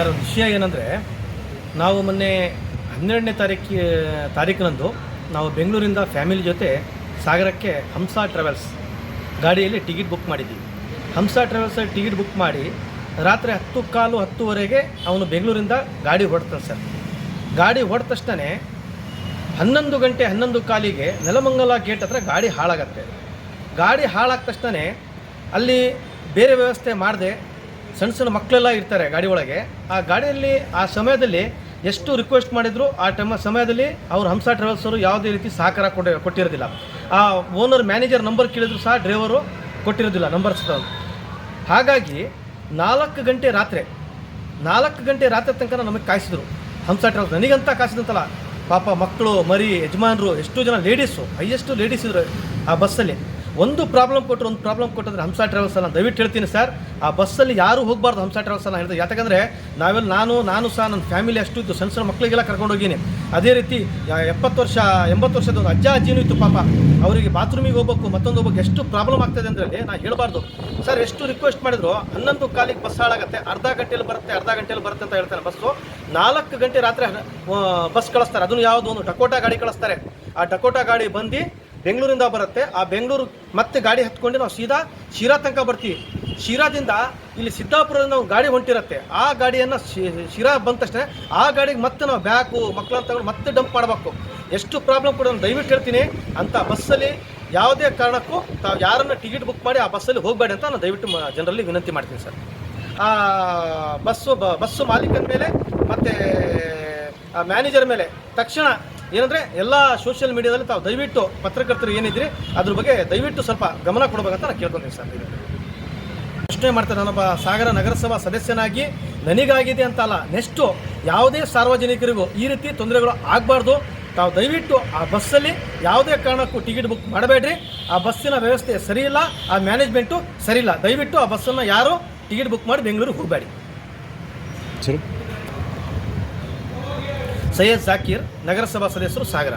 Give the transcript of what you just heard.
Sir ವಿಷಯ ಏನಂದರೆ, ನಾವು ಮೊನ್ನೆ ಹನ್ನೆರಡನೇ ತಾರೀಕಿ, ತಾರೀಕಿನಂದು ನಾವು ಬೆಂಗಳೂರಿಂದ ಫ್ಯಾಮಿಲಿ ಜೊತೆ ಸಾಗರಕ್ಕೆ ಹಂಸ ಟ್ರಾವೆಲ್ಸ್ ಗಾಡಿಯಲ್ಲಿ ಟಿಕೆಟ್ ಬುಕ್ ಮಾಡಿದ್ದೀವಿ ಹಂಸ ಟ್ರಾವೆಲ್ಸಲ್ಲಿ ಟಿಕೆಟ್ ಬುಕ್ ಮಾಡಿ ರಾತ್ರಿ ಹತ್ತು ಕಾಲು ಹತ್ತುವರೆಗೆ ಅವನು ಬೆಂಗಳೂರಿಂದ ಗಾಡಿ ಹೊಡ್ತಾನೆ ಸರ್. ಗಾಡಿ ಹೊಡೆದ ತಕ್ಷಣ ಹನ್ನೊಂದು ಗಂಟೆ ಹನ್ನೊಂದು ಕಾಲಿಗೆ ನೆಲಮಂಗಲ ಗೇಟ್ ಹತ್ರ ಗಾಡಿ ಹಾಳಾಗತ್ತೆ. ಗಾಡಿ ಹಾಳಾದ ತಕ್ಷಣ ಅಲ್ಲಿ ಬೇರೆ ವ್ಯವಸ್ಥೆ ಮಾಡದೆ ಸಣ್ಣ ಸಣ್ಣ ಮಕ್ಕಳೆಲ್ಲ ಇರ್ತಾರೆ ಗಾಡಿ ಒಳಗೆ. ಆ ಗಾಡಿಯಲ್ಲಿ ಆ ಸಮಯದಲ್ಲಿ ಎಷ್ಟು ರಿಕ್ವೆಸ್ಟ್ ಮಾಡಿದ್ರು ಆ ಟೈಮ್ ಸಮಯದಲ್ಲಿ ಅವ್ರು ಹಂಸ ಟ್ರಾವೆಲ್ಸ್ ಅವರು ಯಾವುದೇ ರೀತಿ ಸಹಕಾರ ಕೊಟ್ಟ ಕೊಟ್ಟಿರೋದಿಲ್ಲ. ಆ ಓನರ್ ಮ್ಯಾನೇಜರ್ ನಂಬರ್ ಕೇಳಿದ್ರು ಸಹ ಡ್ರೈವರು ಕೊಟ್ಟಿರೋದಿಲ್ಲ ನಂಬರ್ಸ್ ಹಾಗಾಗಿ ನಾಲ್ಕು ಗಂಟೆ ರಾತ್ರಿ, ನಾಲ್ಕು ಗಂಟೆ ರಾತ್ರಿ ತನಕ ನಮಗೆ ಕಾಯಿಸಿದ್ರು. ಹಂಸ ಟ್ರಾವೆಲ್ಸ್ ನನಗಂತ ಕಾಯಿಸಿದಂತಲ್ಲ, ಪಾಪ ಮಕ್ಕಳು, ಮರಿ, ಯಜಮಾನರು, ಎಷ್ಟು ಜನ ಲೇಡೀಸು ಹೈಯೆಸ್ಟು ಲೇಡೀಸ್ ಇದ್ರು ಆ ಬಸ್ಸಲ್ಲಿ ಒಂದು ಪ್ರಾಬ್ಲಮ್ ಕೊಟ್ಟರು ಒಂದು ಪ್ರಾಬ್ಲಮ್ ಕೊಟ್ಟಂದ್ರೆ ಹಂಸ ಟ್ರಾವೆಲ್ಸ್ ಅಲ್ಲ ದಯವಿಟ್ಟು ಹೇಳ್ತೀನಿ ಸರ್ ಆ ಬಸ್ಸಲ್ಲಿ ಯಾರು ಹೋಗಬಾರ್ದು ಹಂಸ ಟ್ರಾವೆಲ್ಸ್ ಅಲ್ಲ ಹೇಳಿದೆ ಯಾಕಂದರೆ ನಾವೆಲ್ಲ ನಾನು ನಾನು ಸಹ ನನ್ನ ಫ್ಯಾಮಿಲಿ ಅಷ್ಟು ಇತ್ತು ಸಣ್ಣ ಸಣ್ಣ ಮಕ್ಕಳಿಗೆಲ್ಲ ಕರ್ಕೊಂಡು ಹೋಗೀನಿ. ಅದೇ ರೀತಿ ಎಪ್ಪತ್ತು ವರ್ಷ, ಎಂಬತ್ತು ವರ್ಷದ ಒಂದು ಅಜ್ಜ ಅಜ್ಜಿನೂ ಇತ್ತು ಪಾಪ. ಅವರಿಗೆ ಬಾತ್ರೂಮಿಗೆ ಹೋಗ್ಬೇಕು, ಮತ್ತೊಂದು ಹೋಗ್ಬೇಕು. ಎಷ್ಟು ಪ್ರಾಬ್ಲಮ್ ಆಗ್ತದೆ ಅಂದರೆ ನಾನು ಹೇಳಬಾರ್ದು. ಸರ್ ಎಷ್ಟು ರಿಕ್ವೆಸ್ಟ್ ಮಾಡಿದ್ರು, ಹನ್ನೊಂದು ಕಾಲಿಗೆ ಬಸ್ ಹಾಳಾಗುತ್ತೆ, ಅರ್ಧ ಗಂಟೆಯಲ್ಲಿ ಬರುತ್ತೆ, ಅರ್ಧ ಗಂಟೆಯಲ್ಲಿ ಬರುತ್ತೆ ಅಂತ ಹೇಳ್ತಾರೆ ಬಸ್ಸು ನಾಲ್ಕು ಗಂಟೆ ರಾತ್ರಿ ಬಸ್ ಕಳಿಸ್ತಾರೆ. ಅದನ್ನು ಯಾವುದೋ ಒಂದು ಡಕೋಟಾ ಗಾಡಿ ಕಳಿಸ್ತಾರೆ. ಆ ಡಕೋಟಾ ಗಾಡಿ ಬಂದು ಬೆಂಗಳೂರಿಂದ ಬರುತ್ತೆ. ಆ ಬೆಂಗಳೂರು ಮತ್ತೆ ಗಾಡಿ ಹತ್ಕೊಂಡು ನಾವು ಸೀದಾ ಶಿರಾ ತನಕ ಬರ್ತೀವಿ. ಶಿರಾದಿಂದ ಇಲ್ಲಿ ಸಿದ್ದಾಪುರದಿಂದ ನಾವು ಗಾಡಿ ಹೊಂಟಿರುತ್ತೆ. ಆ ಗಾಡಿಯನ್ನು ಶಿರಾ ಬಂದ ತಕ್ಷಣ ಆ ಗಾಡಿಗೆ ಮತ್ತೆ ನಾವು ಬ್ಯಾಕು ಮಕ್ಕಳನ್ನ ತಗೊಂಡು ಮತ್ತೆ ಡಂಪ್ ಮಾಡಬೇಕು. ಎಷ್ಟು ಪ್ರಾಬ್ಲಮ್ ಕೂಡ ನಾನು ದಯವಿಟ್ಟು ಹೇಳ್ತೀನಿ. ಅಂತ ಬಸ್ಸಲ್ಲಿ ಯಾವುದೇ ಕಾರಣಕ್ಕೂ ತಾವು ಯಾರನ್ನು ಟಿಕೆಟ್ ಬುಕ್ ಮಾಡಿ ಆ ಬಸ್ಸಲ್ಲಿ ಹೋಗಬೇಡಿ ಅಂತ ನಾನು ದಯವಿಟ್ಟು ಜನರಲ್ಲಿ ವಿನಂತಿ ಮಾಡ್ತೀನಿ ಸರ್. ಆ, ಬಸ್ಸು ಬಸ್ಸು ಮಾಲೀಕನ ಮೇಲೆ ಮತ್ತು ಮ್ಯಾನೇಜರ್ ಮೇಲೆ ತಕ್ಷಣ ಏನಂದರೆ ಎಲ್ಲ ಸೋಷಿಯಲ್ ಮೀಡಿಯಾದಲ್ಲಿ ತಾವು ದಯವಿಟ್ಟು ಪತ್ರಕರ್ತರು ಏನಿದ್ರಿ ಅದ್ರ ಬಗ್ಗೆ ದಯವಿಟ್ಟು ಸ್ವಲ್ಪ ಗಮನ ಕೊಡಬೇಕಂತ ನಾನು ಕೇಳ್ಕೊಂತೀನಿ ಸರ್. ಪ್ರಶ್ನೆ ಮಾಡ್ತಾರೆ ನಾನೊಬ್ಬ ಸಾಗರ ನಗರಸಭಾ ಸದಸ್ಯನಾಗಿ, ನನಗಾಗಿದೆ ಅಂತ ಅಲ್ಲ ನೆಕ್ಸ್ಟ್ ಯಾವುದೇ ಸಾರ್ವಜನಿಕರಿಗೂ ಈ ರೀತಿ ತೊಂದರೆಗಳು ಆಗಬಾರ್ದು. ತಾವು ದಯವಿಟ್ಟು ಆ ಬಸ್ಸಲ್ಲಿ ಯಾವುದೇ ಕಾರಣಕ್ಕೂ ಟಿಕೆಟ್ ಬುಕ್ ಮಾಡಬೇಡ್ರಿ. ಆ ಬಸ್ಸಿನ ವ್ಯವಸ್ಥೆ ಸರಿಯಿಲ್ಲ, ಆ ಮ್ಯಾನೇಜ್ಮೆಂಟು ಸರಿಯಿಲ್ಲ. ದಯವಿಟ್ಟು ಆ ಬಸ್ಸನ್ನು ಯಾರು ಟಿಕೆಟ್ ಬುಕ್ ಮಾಡಿ ಬೆಂಗಳೂರಿಗೆ ಹೋಗಬೇಡಿ. ಸರಿ. ಸೈಯದ್ ಜಾಕೀರ್ ನಗರಸಭಾ ಸದಸ್ಯರು ಸಾಗರ.